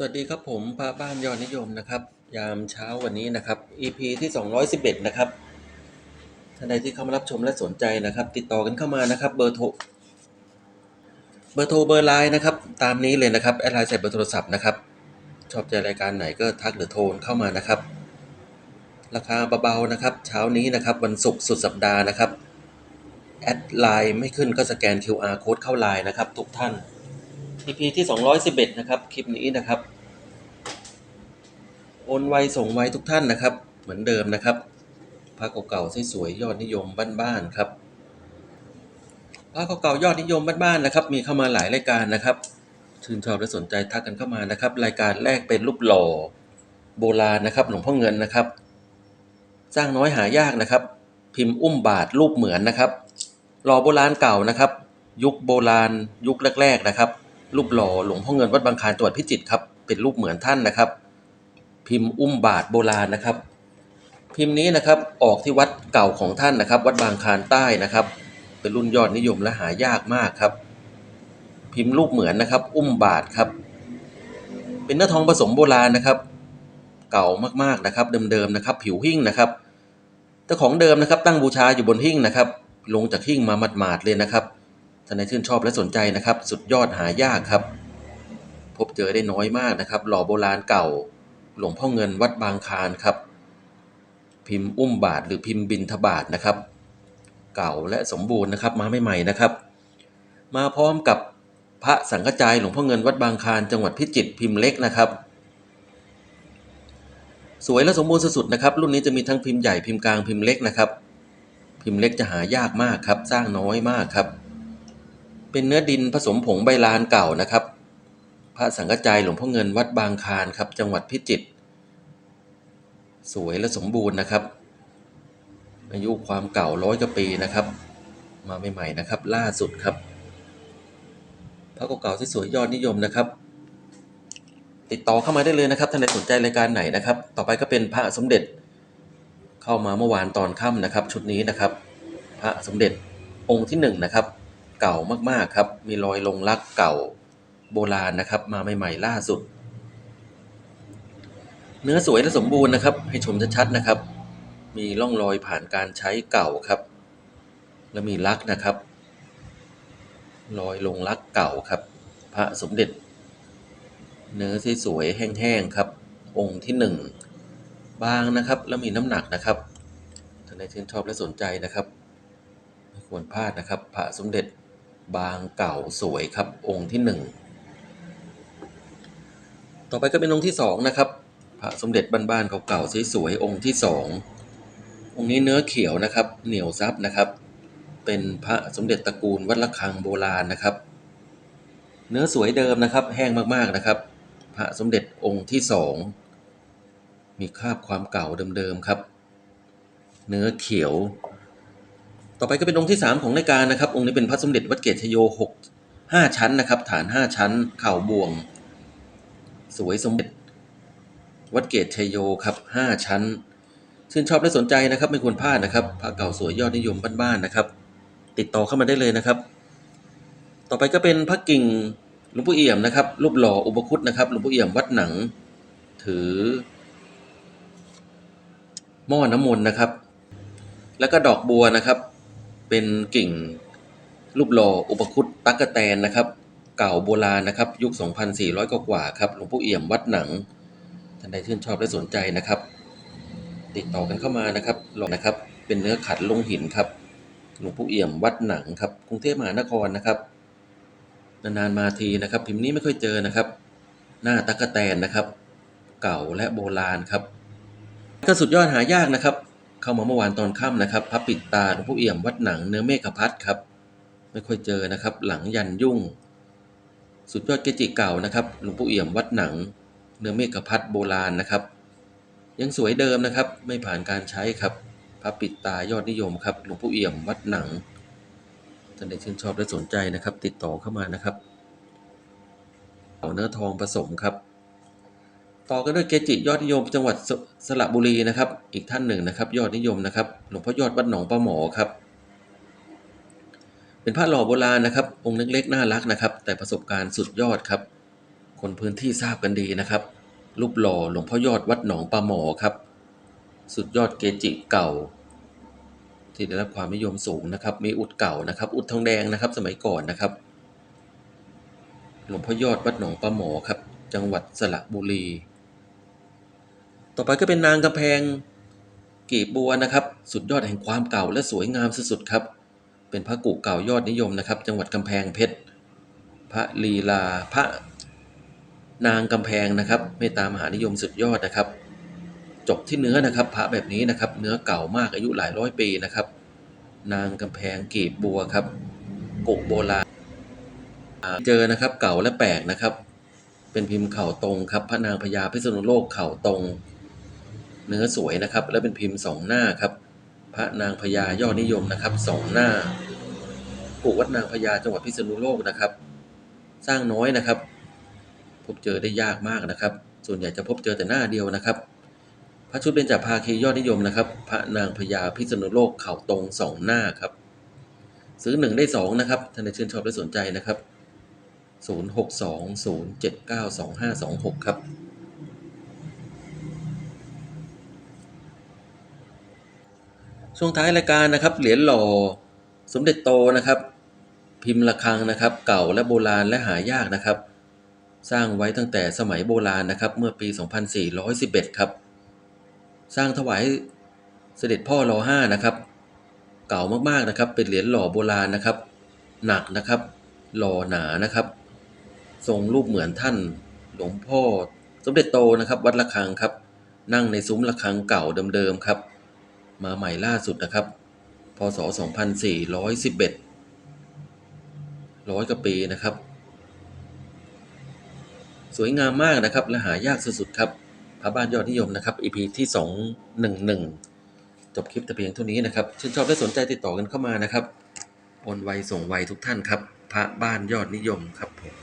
สวัสดีครับผมพระบ้านยอดนิยมนะครับ ยามเช้าวันนี้นะครับ EP ที่ 211 นะครับท่านใดที่เข้ามารับชมและสนใจนะครับ ติดต่อกันเข้ามานะครับ เบอร์โทรเบอร์โทรเบอร์ไลน์นะครับ ตามนี้เลยนะครับแอดไลน์ใส่เบอร์โทรศัพท์นะครับ ชอบใจรายการไหนก็ทักหรือโทรเข้ามานะครับ ราคาเบาๆนะครับ เช้านี้นะครับ วันศุกร์สุดสัปดาห์นะครับแอดไลน์ไม่ขึ้นก็สแกน QR code เข้าไลน์นะครับ ทุกท่าน EP ที่ 211 นะครับ คลิปนี้นะครับ โอนไวส่งไวทุกท่านนะครับ เหมือนเดิมนะครับพระเก่าๆสวยๆยอดนิยมบ้านๆครับพระเก่าๆยอดนิยมบ้านๆนะครับ มีเข้ามาหลายรายการนะครับ ชื่นชอบและสนใจทักกันเข้ามานะครับ รายการแรกเป็นรูปหล่อโบราณนะครับ หลวงพ่อเงินนะครับ สร้างน้อยหายากนะครับ พิมพ์อุ้มบาทรูปเหมือนนะครับหล่อโบราณเก่านะครับ ยุคโบราณ ยุคแรก ๆ นะครับ รูปหล่อหลวงพ่อเงินวัดบางคานจังหวัดพิจิตรครับ เป็นรูปเหมือนท่านนะครับ พิมพ์อุ้มบาทโบราณนะครับ พิมพ์นี้นะครับออกที่วัดเก่าของท่านนะครับ วัดบางคานใต้นะครับ เป็นรุ่นยอดนิยมและหายากมากครับ พิมพ์รูปเหมือนนะครับ อุ้มบาทครับ เป็นเนื้อทองผสมโบราณนะครับ เก่ามากๆนะครับ เดิมๆนะครับ ผิวหิ้งนะครับเจ้าของเดิมนะครับ ตั้งบูชาอยู่บนหิ้งนะครับ ลงจากหิ้งมาหมาดๆเลยนะครับ ท่านใดชื่นชอบและสนใจนะครับ สุดยอดหายากครับ พบเจอได้น้อยมากนะครับ หล่อโบราณเก่า หลวงพ่อเงินวัดบางคานครับ พิมพ์อุ้มบาทหรือพิมพ์บินทบาทนะครับ เก่าและสมบูรณ์นะครับ มาใหม่ๆนะครับ มาพร้อมกับพระสังฆจายหลวงพ่อเงินวัดบางคานจังหวัดพิจิตรพิมพ์เล็กนะครับสวยและสมบูรณ์สุดๆนะครับ รุ่นนี้จะมีทั้งพิมพ์ใหญ่พิมพ์กลางพิมพ์เล็กนะครับ พิมพ์เล็กจะหายากมากครับ สร้างน้อยมากครับ เป็นเนื้อดินผสมผงใบลานเก่านะครับ พระสังฆจายหลวงพ่อเงินวัดบางคานครับ จังหวัดพิจิตรสวยและสมบูรณ์นะครับ อายุความเก่าร้อยกว่าปีนะครับ มาใหม่ๆนะครับ ล่าสุดครับ พระเก่าๆที่สวยยอดนิยมนะครับ ติดต่อเข้ามาได้เลยนะครับท่านใดสนใจรายการไหนนะครับ ต่อไปก็เป็นพระสมเด็จ เข้ามาเมื่อวานตอนค่ำนะครับ ชุดนี้นะครับ พระสมเด็จองค์ที่หนึ่งนะครับ เก่ามากๆครับ มีรอยลงลักเก่าโบราณนะครับ มาใหม่ๆล่าสุด เนื้อสวยและสมบูรณ์นะครับ ให้ชมชัดๆนะครับ มีร่องรอยผ่านการใช้เก่าครับ และมีลักนะครับ รอยลงลักเก่าครับ พระสมเด็จ เนื้อที่สวยแห้งๆครับ องค์ที่หนึ่งบางนะครับแล้วมีน้ำหนักนะครับท่านใดชื่นชอบและสนใจนะครับไม่ควรพลาดนะครับ พระสมเด็จ บางเก่าสวยครับองค์ที่หนึ่งต่อไปก็เป็นองค์ที่สองนะครับพระสมเด็จบ้านๆเก่าๆสวยๆองค์ที่สององค์นี้เนื้อเขียวนะครับ เหนียวซับนะครับ เป็นพระสมเด็จตระกูลวัดระฆังโบราณนะครับ เนื้อสวยเดิมนะครับ แห้งมากๆนะครับ พระสมเด็จองค์ที่สองมีคราบความเก่าเดิมๆครับ เนื้อเขียว ต่อไปก็เป็นองค์ที่สามของรายการนะครับ องค์นี้เป็นพระสมเด็จวัดเกตชโยหกห้าชั้นนะครับ ฐานห้าชั้น เข่าบวง สวยสมเด็จ วัดเกตชัยโยครับห้าชั้น ชื่นชอบและสนใจนะครับ ไม่ควรพลาดนะครับพระเก่าสวยยอดนิยมบ้านๆนะครับ ติดต่อเข้ามาได้เลยนะครับ ต่อไปก็เป็นพระกิ่งหลวงปู่เอี่ยมนะครับ รูปหล่ออุปคุตนะครับหลวงปู่เอี่ยมวัดหนัง ถือ หม้อน้ำมนต์นะครับ แล้วก็ดอกบัวนะครับ เป็นกิ่งรูปหล่ออุปคุตตั๊กแตนนะครับ เก่าโบราณนะครับ ยุค 2,400กว่าครับหลวงปู่เอี่ยมวัดหนังท่านใดชื่นชอบและสนใจนะครับ ติดต่อกันเข้ามานะครับลองนะครับ เป็นเนื้อขัดลงหินครับหลวงปู่เอี่ยมวัดหนังครับกรุงเทพมหานครนะครับนานๆมาทีนะครับ พิมพ์นี้ไม่ค่อยเจอนะครับ หน้าตั๊กแตนนะครับ เก่าและโบราณครับ ก็สุดยอดหายากนะครับ เข้ามาเมื่อวานตอนค่ำนะครับพระปิดตาหลวงพ่อเอี่ยมวัดหนังเนื้อเมฆพัดครับ ไม่ค่อยเจอนะครับ หลังยันยุ่ง สุดยอดเกจิเก่านะครับหลวงพ่อเอี่ยมวัดหนัง เนื้อเมฆพัดโบราณนะครับ ยังสวยเดิมนะครับ ไม่ผ่านการใช้ครับพระปิดตายอดนิยมครับหลวงพ่อเอี่ยมวัดหนังท่านใดชื่นชอบและสนใจนะครับ ติดต่อเข้ามานะครับเอาเนื้อทองผสมครับ ต่อกันด้วยเกจิยอดนิยมจังหวัดสสระบุรีนะครับ อีกท่านหนึ่งนะครับ ยอดนิยมนะครับ หลวงพ่อยอดวัดหนองปลาหมอครับ เป็นพระหล่อโบราณนะครับ องค์เล็กๆน่ารักนะครับ แต่ประสบการณ์สุดยอดครับ คนพื้นที่ทราบกันดีนะครับ รูปหล่อหลวงพ่อยอดวัดหนองปลาหมอครับ สุดยอดเกจิเก่า ที่ได้รับความนิยมสูงนะครับ มีอุดเก่านะครับ อุดทองแดงนะครับ สมัยก่อนนะครับ หลวงพ่อยอดวัดหนองปลาหมอครับ จังหวัดสระบุรี ต่อไปก็เป็นนางกำแพงกีบบัวนะครับ สุดยอดแห่งความเก่าและสวยงามสุดๆครับ เป็นพระกุเก่ายอดนิยมนะครับ จังหวัดกำแพงเพชร พระลีลาพระนางกำแพงนะครับเมตตามหานิยมสุดยอดนะครับ จบที่เนื้อนะครับ พระแบบนี้นะครับ เนื้อเก่ามากอายุหลายร้อยปีนะครับ นางกำแพงกีบบัวครับกุโบราณเจอนะครับเก่าและแปลกนะครับ เป็นพิมพ์เข่าตรงครับ พระนางพญาพิษณุโลกเข่าตรง เนื้อสวยนะครับ และเป็นพิมพ์สองหน้าครับ พระนางพญายอดนิยมนะครับสองหน้ากุวัดนางพญาจังหวัดพิษณุโลกนะครับ สร้างน้อยนะครับ พบเจอได้ยากมากนะครับ ส่วนใหญ่จะพบเจอแต่หน้าเดียวนะครับ พระชุดเบญจภาคียอดนิยมนะครับ พระนางพญาพิษณุโลกเข่าตรงสองหน้าครับ ซื้อหนึ่งได้สองนะครับท่านใดชื่นชอบและสนใจนะครับ 0620792526 ครับ ช่วงท้ายรายการนะครับ เหรียญหล่อสมเด็จโตนะครับ พิมพ์ระฆังนะครับ เก่าและโบราณและหายากนะครับ สร้างไว้ตั้งแต่สมัยโบราณนะครับ เมื่อปี 2411 ครับ สร้างถวายเสด็จพ่อรอห้านะครับ เก่ามากๆนะครับ เป็นเหรียญหล่อโบราณนะครับ หนักนะครับ หล่อหนานะครับ ทรงรูปเหมือนท่านหลวงพ่อ สมเด็จโตนะครับ วัดระฆังครับ นั่งในซุ้มระฆังเก่าเดิมๆครับ มาใหม่ล่าสุดนะครับ พศ 2411ร้อยกว่าปีนะครับ สวยงามมากนะครับ และหายากสุดๆครับพระบ้านยอดนิยมนะครับ EP ที่ 211 จบคลิปแต่เพียงเท่านี้นะครับ ชื่นชอบและสนใจติดต่อกันเข้ามานะครับโอนไวส่งไวทุกท่านครับ พระบ้านยอดนิยมครับผม